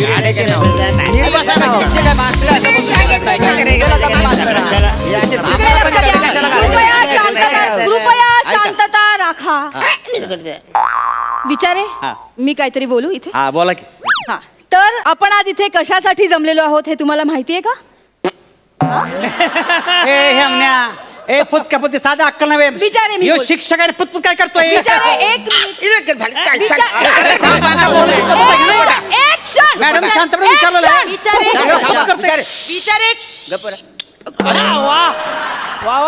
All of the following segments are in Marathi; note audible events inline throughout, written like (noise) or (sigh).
शाळेचे नाव. नीट बसा ना हो. आहे, आहे, आहे. आहे. हे कृपया? शांतता कृपया शांतता राखा विचारे हा. मी काहीतरी बोलू इथे हा बोला की हा तर आपण आज इथे कशासाठी जमलेलो आहोत हे तुम्हाला माहितीये का ए हे अमन्या ए फुतका फुतकी साधा अक्कल विचारे मी बोल- शिक्षक आहे फुतफुत काय करतोय विचारे एक मिनिट अरे थांब, आता बोलू. मॅडम, एक शांतपणे. क्षण.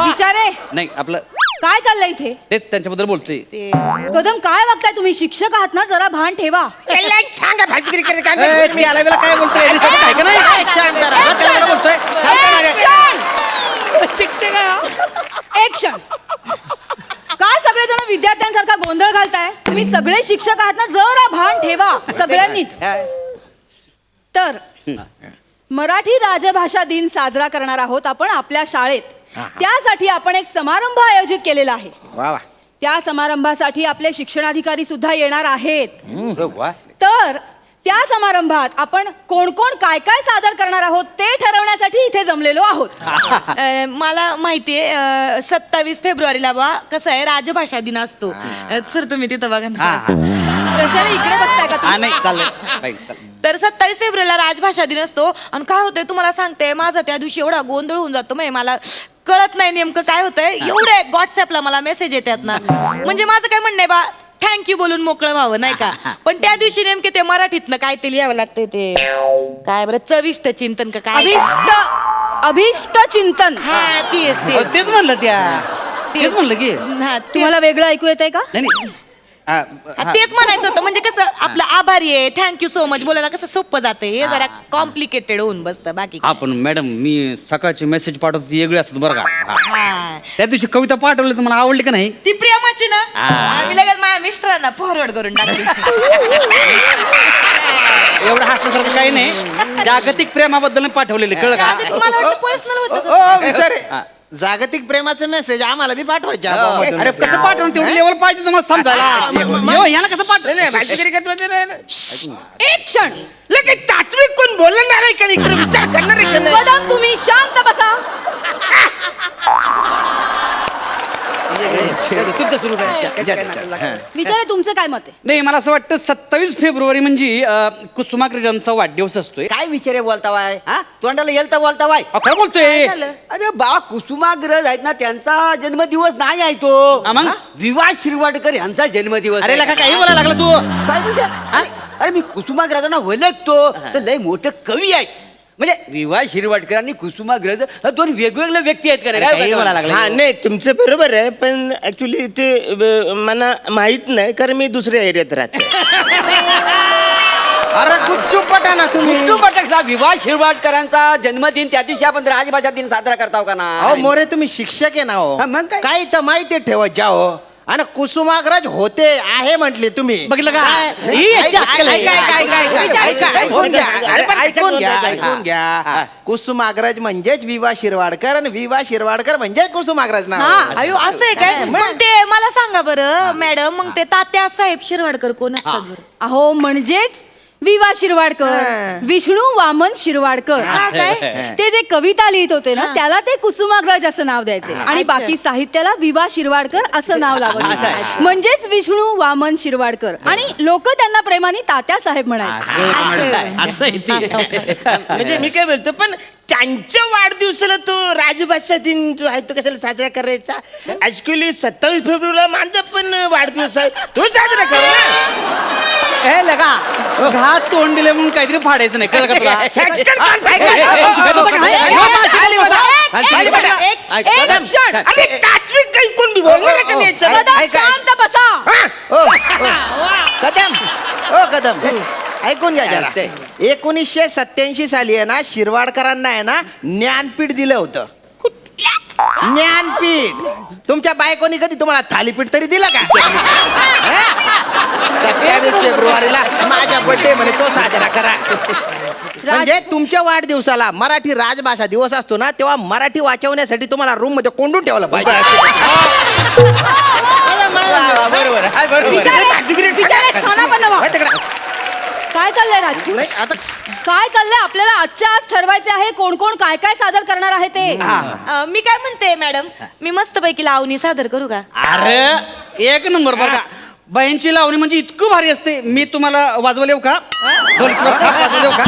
विचारे अरे, नाही आपलं काय चाललंय इथे? तेच त्यांच्याबद्दल बोलतोय. कदम काय वागताय तुम्ही? शिक्षक आहात ना जरा भान ठेवा. सांगा फालतुगिरी करत काय ए. ती काय बोलतोय? दिसत काय नाही? शांत राहा. बोलतोय. शिक्षक आहे एक क्षण काय सगळेजण विद्यार्थ्यांसारखा गोंधळ घालताय? तुम्ही सगळे शिक्षक आहात ना जरा भान ठेवा. (laughs) सगळ्यांनीच. तर मराठी राजभाषा दिन साजरा करणार आहोत आपण आपल्या शाळेत. त्यासाठी आपण एक समारंभ आयोजित केलेला आहे. वा वा. त्या समारंभासाठी आपले शिक्षणाधिकारी सुद्धा येणार आहेत. तर त्या समारंभात आपण कोण कोण काय काय सादर करणार आहोत ते ठरवण्यासाठी इथे जमलेलो आहोत. अ, मला माहितीये सत्तावीस फेब्रुवारीला बा कसं आहे राजभाषा दिन असतो. अ, सर तुम्ही तिथं बघा ना. इकडे बसताय का हा तुम्ही? नाही चाललंय. बाई, चाललंय. तर सत्तावीस फेब्रुवारीला राजभाषा दिन असतो. आणि काय होतंय तुम्हाला सांगते माझा त्या दिवशी एवढा गोंधळ होऊन जातो म्हणजे मला कळत नाही नेमकं काय होतंय. एवढे व्हॉट्सअपला मला मेसेज येतात ना. म्हणजे माझं काय म्हणणं आहे बा थँक्यू बोलून मोकळं व्हावं नाही का? पण त्या दिवशी नेमके ते मराठीतनं काय ते लिहावं लागतंय ते. काय बरं चविष्ट चिंतन का काय? अभिष्ट अभिष्ट चिंतन. हा तेच तेच. म्हणलं त्या. तेच म्हणलं की. हा ते- तुम्हाला वेगळं ऐकू येतंय का? नाही नाही. हा, हा. तेच म्हणायचं होतं म्हणजे कसं आपलं आभारी आहे थँक्यू सो मच बोलायला कसं सोपं जातं हे जरा कॉम्प्लिकेटेड होऊन बसतं बाकी हा काय. पण मॅडम मी सकाळची मेसेज पाठवतो ती वेगळी असत बरं का? हा. हा. त्या दिवशी कविता पाठवली तर मला आवडली का नाही? ती प्रेमाची ना? हा. आम्ही लगेच माझ्या मिस्टरांना फॉरवर्ड करून टाकली. (laughs) एवढं हसण्यासारखं काही नाही. जागतिक प्रेमाबद्दल पाठवलेले कळ का? मला पर्सनल होतं ओ, विचारे. जागतिक प्रेमाचं मेसेज आम्हाला बी पाठवायचे आबामधून. अरे कसं पाठवून तेवढी लेवल पाहिजे तुम्हाला समजायला? यो, यानं कसं नाही, नाही, पाठवलं ना. एक क्षण. लगेच तात्विक कोण बोलणार आहे का इकडे? विचार करणार आहे का नाही? तुम्ही शांत बसा. तुमचं सुरू हा. विचारे तुमचं काय मत आहे? नाही मला असं वाटतं सत्तावीस फेब्रुवारी म्हणजे कुसुमाग्रजांचा वाढदिवस असतोय. काय विचारे बोलतावाय हा? तोंडाला येल तर बोलतावाय खरं बोलतोय? झालं? अरे बा कुसुमाग्रज आहेत ना त्यांचा जन्मदिवस नाही आहे तो. हा, मग? हा? विवाह शिरवाडकर यांचा जन्मदिवस अरे आहे. लका काही बोलायला लागला तू? काय म्हणजे अरे अरे मी कुसुमाग्रजांना ओळखतो. तर लय मोठं कवी आहे. म्हणजे विवाह शिरवाडकर आणि कुसुमाग्रज हे दोन वेगवेगळे व्यक्ती आहेत का रे? काय काही बोलायला लागला? हा नाही तुमचं बरोबर आहे पण ऍक्च्युली ते अ, मला माहीत नाही कारण मी दुसऱ्या एरियात राहते (laughs) अरे गुपचूप पटा ना तुम्ही. कुसुम पटकचा विवाह शिरवाडकरांचा जन्मदिन त्या दिवशी आपण राजभाषा दिन साजरा करताव का अहो ना मोरे तुम्ही शिक्षक आहे ना हो. हा, मग काय? तर माहिती ठेवत जा हो आणि कुसुमाग्रज होते आहे म्हटले तुम्ही बघितलं का? काय? ही याची ऐका, अक्कल आहे. ऐका, ऐका, ऐका, ऐका, ऐका, विचार- ऐकून घ्या अरे पण ऐकून घ्या. ऐकून घ्या कुसुमाग्रज म्हणजेच विवा शिरवाडकर आणि विवा शिरवाडकर म्हणजे कुसुमाग्रज ना हा. अयो असं आहे काय मग? मग ते मला सांगा बरं मॅडम मग ते तात्या साहेब शिरवाडकर कोण असतात बरं अहो म्हणजेच विवा शिरवाडकर. विष्णू वामन शिरवाडकर. हा काय? ते जे कविता लिहित होते ना त्याला ते कुसुमाग्रज असं नाव द्यायचे. आणि बाकी साहित्याला विवा शिरवाडकर असं नाव लावत म्हणजेच विष्णू वामन शिरवाडकर. आणि लोक त्यांना प्रेमाने तात्या साहेब म्हणायचे. असं आहे ते. म्हणजे मी काय बोलतो पण त्यांच्या वाढदिवसाला तो राजभाषा दिन जो आहे तो कशाला साजरा करायचा? ऍक्च्युली सत्तावीस फेब्रुवारीला माझा पण वाढदिवस आहे. तो साजरा करा. ना. ए लगा घात तोंड दिले म्हणून काहीतरी फाडायचं नाही कळलं का तुला. कदम ओ कदम ऐकून घ्या जरा एकोणीसशे सत्याऐंशी साली आहे ना शिरवाडकरांना आहे ना ज्ञानपीठ दिलं होतं ज्ञानपीठ. तुमच्या बायकोनी कधी तुम्हाला थालीपीठ तरी दिलं का? सत्तावीस फेब्रुवारीला माझ्या बर्थडे म्हणे तो साजरा करा. म्हणजे तुमच्या वाढदिवसाला मराठी राजभाषा दिवस असतो ना तेव्हा मराठी वाचवण्यासाठी तुम्हाला रूममध्ये कोंडून ठेवलं पाहिजे. बरोबर तिकडं. काय चाललंय राजपूत नाही आता काय चाललंय? आपल्याला आजच्या आज ठरवायचे आहे कोण कोण काय काय सादर करणार आहे ते. अं, मी काय म्हणते मॅडम? मी मस्तपैकी लावणी सादर करू का? अरे एक नंबर बरं का. लावणी म्हणजे इतकं भारी असते. मी तुम्हाला वाजवले येऊ का? ढोलकीवर थाप वाजवले येऊ का?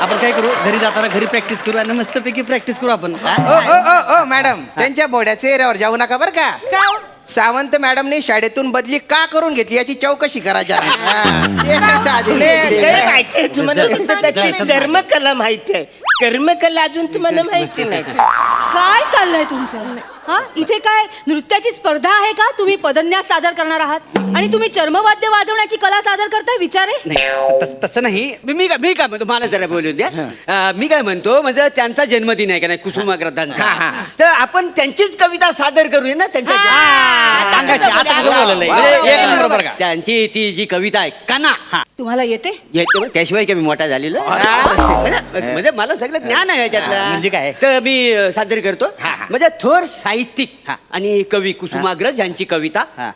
आपण काय करू? घरी जाताना घरी प्रॅक्टिस करू आणि मस्तपैकी प्रॅक्टिस करू आपण. ओ ओ ओ ओ मॅडम त्यांच्या बोड्याच्या एरियावर जाऊ नका बरं का. का हो? सावंत मॅडमने शाळेतून बदली का करून घेतली याची चौकशी करा जरा हा. ते कसं आधी नाही, नाही. काय माहिती आहे तुम्हाला. फक्त त्याची जन्मकला माहिती आहे. कर्मकला अजून तुम्हाला माहिती नाही. काय चाललंय तुमचं? हा? इथे काय नृत्याची स्पर्धा आहे का? तुम्ही पदन्यास सादर करणार आहात? आणि तुम्ही चर्मवाद्य वाजवण्याची कला सादर करताय? विचारे. नाही तस- तसं नाही. मी मी काय मी काय म्हणतो? मला जरा बोलू द्या. अं, मी काय म्हणतो? म्हणजे त्यांचा जन्मदिन आहे का नाही? कुसुमाग्रजांचा. तर आपण त्यांचीच कविता सादर करूया ना त्यांच्या आता अंगाची, कसं आता कसं बोलले? बोललंय? वा, म्हणजे वा, एक वा, नंबर वा. बरं का त्यांची ती जी कविता आहे कना. तुम्हाला येते? येते. त्याशिवाय काय मी मोठा झालेलो? म्हणजे म्हणजे मला सगळं ज्ञान आहे याच्यातलं. म्हणजे काय? तर मी अं, सादर करतो. हा, हा. म्हणजे थोर साहित्यिक हा. आणि कवी कुसुमाग्रज यांची कविता हा.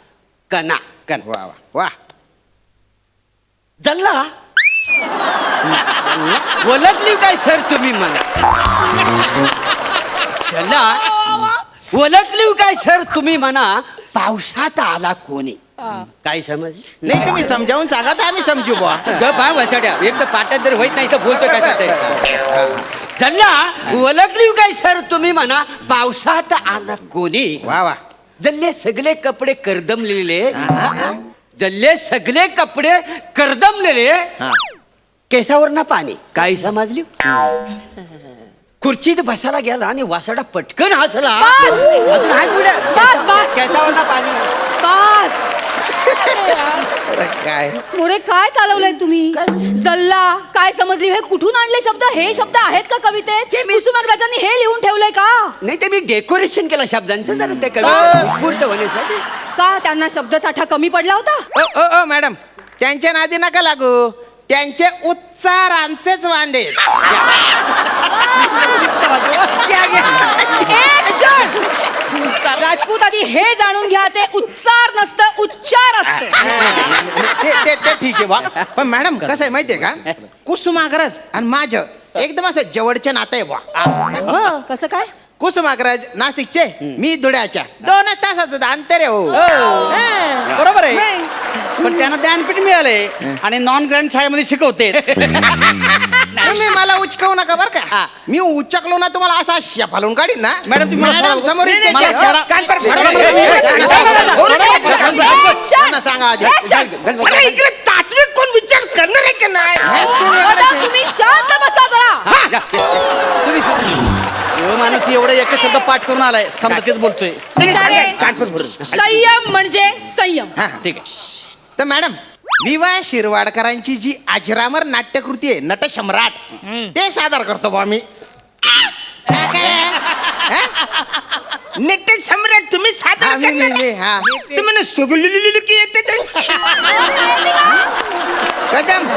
कना कन वा वा. वा. जल्ला. ओळखली काय सर तुम्ही मला? जल्ला. ओळखली काय सर तुम्ही म्हणा? पावसात आला कोणी? काय समज? नाही तुम्ही समजावून सांगा तर आम्ही समजू बुवा. ग वसाड्या. एक तर पाठात जर होत नाही तर बोलतो काय जल्ला ओळखली काय सर? तुम्ही म्हणा पावसात आला कोणी? वा वा. जल्ले सगळे कपडे करदमलेले. जल्ले सगळे कपडे करदमलेले. हा. केसावर ना पाणी. काही समजली? खुर्चीत बसायला गेला आणि वासाडा पटकन हसला. बस! अजून आहे पुढे बस, बस! केसावर ना पाणी काय? मोरे काय चालवलंय तुम्ही? जल्ला काय समजली? हे कुठून आणले शब्द? हे शब्द आहेत का कवितेत? कुसुमाग्रजांनी हे लिहून ठेवलंय का? नाही ते मी डेकोरेशन केलं शब्दांचं जरा ते होण्यासाठी. का त्यांना शब्दसाठा कमी पडला होता? ओ ओ मॅडम त्यांच्या नादी नका लागू. त्यांचे उच्चारांचेच वांदे एक क्षण राजपूत आधी हे जाणून घ्या ते उच्चार नसतं उच्चार असतं ते ते ते ठीक आहे बा. पण मॅडम कसं आहे माहितीये का? कुसुमाग्रज आणि माझं एकदम असं जवळचे नातं आहे बा. हो. कसं काय? कुसुमाग्रज नाशिकचे मी धुळ्याच्या. दोनच तासाचं अंतर आहे हो. हा. बरोबर आहे. पण त्यांना ज्ञानपीठ मिळालंय आणि नॉन ग्रँड शाळेमध्ये शिकवते. (laughs) तुम्ही मला उचकवू नका बर का? मी उचकलो ना तुम्हाला असा शेफालून काढीन ना? मॅडम, तुम्ही मला मॅडम. समोर नाही, इथे- नाही, मला- Kanpur- madam, madam, madam, madam, madam, madam, एक क्षण. त्यांना सांगा करणार आहे का नाही? तुम्ही शांत बसा जरा. हो माणूस एवढं एकच शब्द पाठ करून आलाय. समजा तेच बोलतोय. विचारे. संयम म्हणजे संयम. हा, हा. ठीक आहे. तर मॅडम विवाह शिरवाडकरांची जी अजरामर नाट्यकृती आहे नटसम्राट ते सादर करतो बा मी. नट सम्राट तुम्ही हा, सादर मी- मी- करणार? मी, हा. तुम्हाला सुगलुलुलुकी येते त्यांची. (laughs) कदम.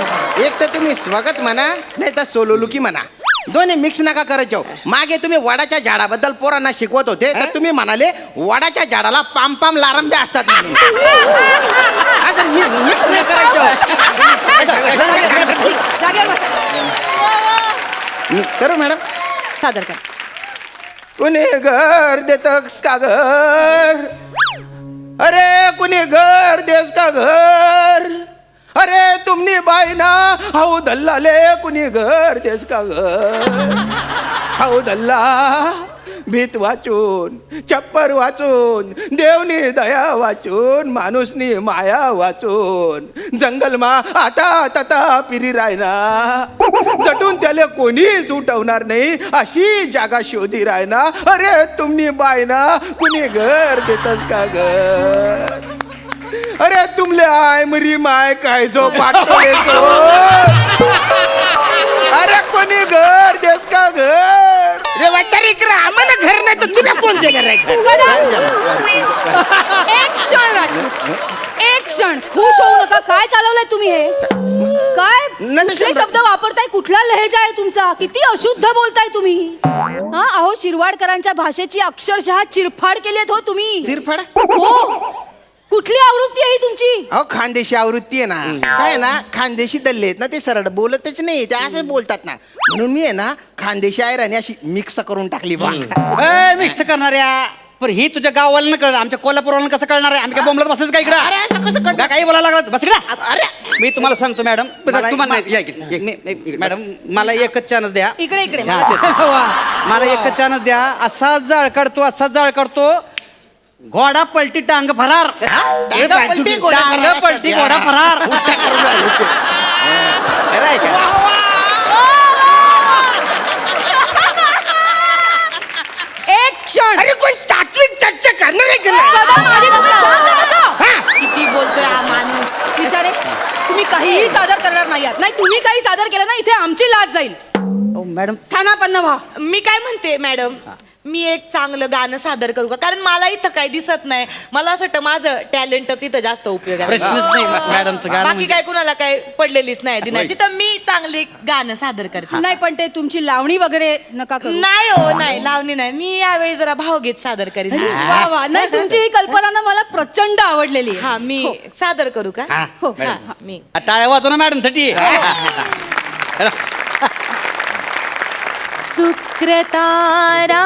एक तर तुम्ही स्वागत म्हणा नाही तर सोलोलुकी म्हणा. दोन्ही मिक्स नका करत जाऊ. मागे तुम्ही वडाच्या झाडाबद्दल पोरांना शिकवत होते तर तुम्ही म्हणाले वडाच्या झाडाला पाम पाम लारंबे असतात म्हणून. असं मिक्स नाही करत जाऊ. ठीक, जागेवर बसा मी- करू मॅडम. सादर करा. कुणी घर देतस का घर? अरे कुणी घर देस का घर? अरे तुम्ही बाई ना हाऊ दल्लाले कुणी घर देस का घर हाऊ दल्ला भीत वाचून छप्पर वाचून देवनी दया वाचून माणूसनी माया वाचून जंगलमा आता तता पिरी रायना. जटून त्याला कोणीच उठवणार नाही अशी जागा शोधी रायना. अरे तुम्ही बायना कुणी घर देतस का घर अरे तुमले आय मरी माय काय जो पाठवले तो. अरे कोणी घर देस का घर? रे वाचार इकडे आम्हाला घर नाही तर तुला कोण देणार आहे घर? एक क्षण एक क्षण. खुश होऊ नका. काय चालवलंय तुम्ही हे? काय नाही, कुठले शब्द वापरताय? कुठला लहेजा आहे तुमचा? किती अशुद्ध बोलताय तुम्ही? हा अहो शिरवाडकरांच्या भाषेची अक्षरशः चिरफाड केली हो तुम्ही. चिरफाड? हो. कुठली आवृत्ती आहे ही तुमची? अहो खानदेशी आवृत्ती आहे ना. काय आहे ना खानदेशी दल्ले आहेत ना ते सरळ बोलतच नाही ते असे बोलतात ना. म्हणून मी आहे ना खानदेशी आयराणी अशी मिक्स करून टाकली बा (laughs) मिक्स करणाऱ्या. पण ही तुझ्या गावाला कळलं आमच्या कोल्हापूरवाला कसं कळणार आहे? आम्ही काय बोंबलत बसायचं काय अरे इकडं असं कसं का काही बोलायला लागलं बस इकडं. अरे. मी तुम्हाला सांगतो मॅडम. मला- तुम्हाला नाही, या इकडे, या मी- मी- मॅडम मला एकच चान्स द्या. इकडे इकडे (laughs) मला एकच चान्स द्या. असाच जाळ काढतो असाच जाळ काढतो घोडा पलटी टांग फरार. टांगा पलटी, घोडा टांग फरार. पलटी घोडा फरार. (laughs) करून राहिले ते. खरं आहे का? एक क्षण. अरे कोण तात्विक चर्चा करणार आहे का नाही? कदम आधी तुम्ही शांत बसा. किती बोलतोय हा माणूस. बिचारे तुम्ही काहीही सादर करणार नाही आहात. नाही तुम्ही काही सादर केलं ना इथे आमची लाज जाईल. मॅडम. स्थानापन्न व्हा मी काय म्हणते मॅडम? मी एक चांगलं गाणं सादर करू का? कारण मला इथं काही दिसत नाही. मला असं वाटतं माझं टॅलेंट तिथं जास्त उपयोग आहे. प्रश्नच नाही मॅ- मॅडमचं गाणं बाकी म्हणजे- काय कुणाला काय पडलेलीच नाही दिनाची. तर मी चांगले गाणं सादर करते. नाही पण ते तुमची लावणी वगैरे नका करू. नाही हो नाही लावणी नाही. मी यावेळी जरा भावगीत सादर करीन. वा वा. नाही तुमची ही कल्पना ना मला प्रचंड आवडलेली आहे. हा मी सादर करू का? हो हा, हा, मी. टाळ्या वाजव ना मॅडमसाठी (laughs) शुक्रतारा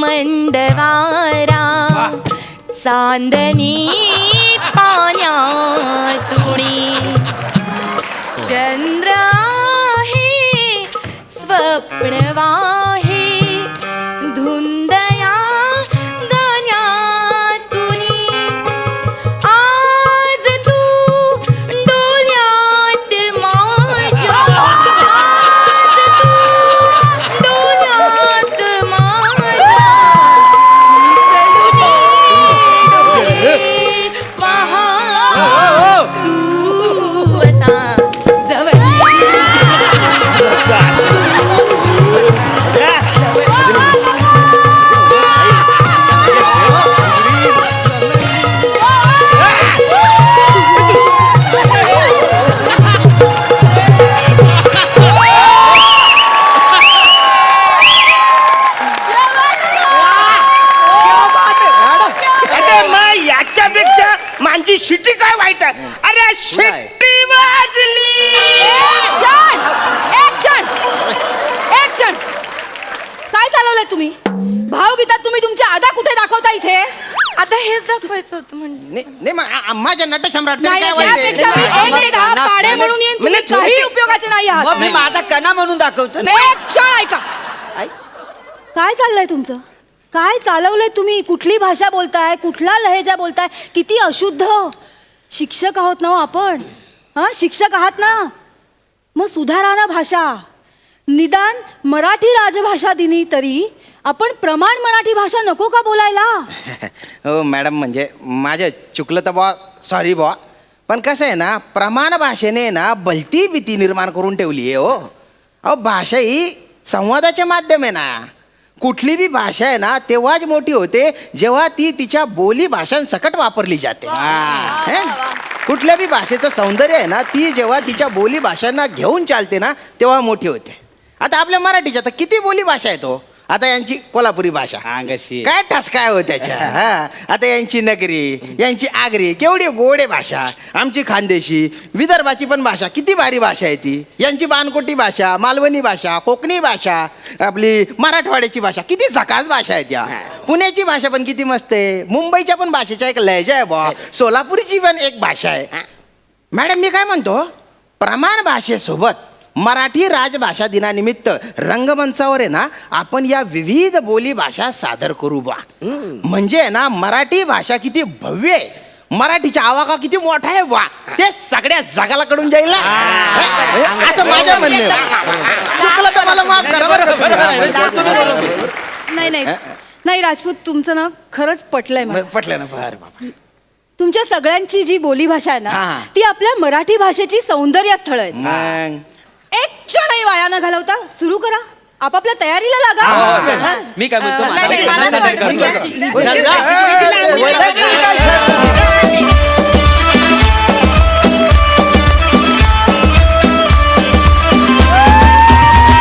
मंदवारा चांदणी पाण्यातुणी चंद्र आहे स्वप्नवाहे होतं म्हणजे नाही नाही, मग आ- माझ्या नटसम्राट तरी नाही काय वाईट आहे? त्यापेक्षा मी एक ते दहा पाडे म्हणून येईन. तुम्ही काही उपयोगाचे नाही आहात. मग मी माझा कणा म्हणून दाखवतो. एक क्षण ऐका. काय चाललंय तुमचं? काय चालवलंय तुम्ही? कुठली भाषा बोलताय? कुठला लहेजा बोलताय? किती अशुद्ध. शिक्षक आहोत ना हो आपण. हा शिक्षक आहात ना? मग सुधारा ना भाषा. निदान मराठी राजभाषा दिनी तरी आपण प्रमाण मराठी भाषा नको का बोलायला? हो मॅडम म्हणजे माझं चुकलं तर बॉ सॉरी बॉ. पण कसं आहे ना प्रमाण भाषेने ना भलती भीती निर्माण करून ठेवली आहे हो. अहो भाषा ही संवादाचे माध्यम आहे ना. कुठली बी भाषा आहे ना तेव्हाच मोठी होते जेव्हा ती तिच्या बोली भाषांसकट वापरली जाते. हे? कुठल्या बी भाषेचं सौंदर्य आहे ना ती जेव्हा तिच्या बोली भाषांना घेऊन चालते ना तेव्हा मोठी होते. आता आपल्या मराठीच्या तर किती बोली भाषा आहे तो आता यांची कोल्हापुरी भाषा. अंगाशी. काय ठसकाय हो त्याच्या? हा? आता यांची नगरी यांची आगरी केवढी गोडे भाषा. आमची खानदेशी विदर्भाची पण भाषा. किती भारी भाषा आहे ती. यांची बानकोटी भाषा मालवणी भाषा कोकणी भाषा आपली मराठवाड्याची भाषा. किती झकास भाषा आहे त्या. पुण्याची भाषा पण किती मस्त आहे. मुंबईच्या पण भाषेचा एक लहजा आहे बा सोलापूरची पण एक भाषा आहे. मॅडम मी काय म्हणतो? प्रमाण भाषेसोबत मराठी राजभाषा दिनानिमित्त रंगमंचावर आहे ना आपण या विविध बोली भाषा सादर करू बा. म्हणजे ना मराठी भाषा किती भव्य आहे. मराठीचा आवाका किती मोठा आहे वा ते सगळ्या जगाला कडून जाईल ना. हे? असं माझ्या म्हणणे चुकलं तर मला माफ करा बरं का? नाही नाही नाही. राजपूत तुमचं ना खरंच पटलंय मला. पटलं ना बरं बाबा तुमच्या सगळ्यांची जी बोली भाषा आहे ना हा. ती आपल्या मराठी भाषेची सौंदर्य स्थळ आहे मग? एक क्षणही वाया न घालवता. सुरू करा. आपापल्या तयारीला लागा. मी काय म्हणतो नाही, नाही, मला माझा- असं वाटतं की अशी- चल जा.